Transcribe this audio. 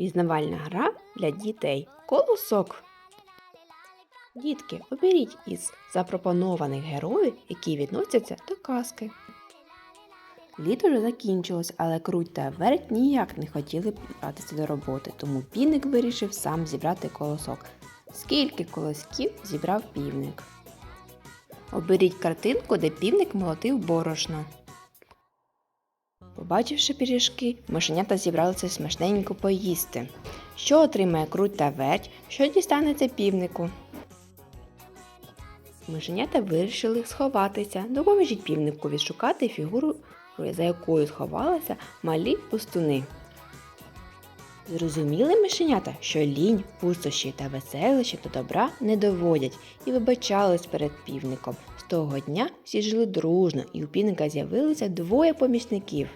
Пізнавальна гра для дітей. Колосок. Дітки, оберіть із запропонованих героїв, які відносяться до казки. Літо вже закінчилось, але круть та верть ніяк не хотіли братися до роботи, тому півник вирішив сам зібрати колосок. Скільки колосків зібрав півник? Оберіть картинку, де півник молотив борошно. Побачивши пиріжки, мишенята зібралися смачненько поїсти. Що отримає круть та верть, що дістанеться півнику? Мишенята вирішили сховатися. Допоможіть півнику відшукати фігуру, за якою сховалися малі пустуни. Зрозуміли мишенята, що лінь, пустощі та веселищі до добра не доводять і вибачались перед півником. З того дня всі жили дружно, і у півника з'явилося двоє помічників.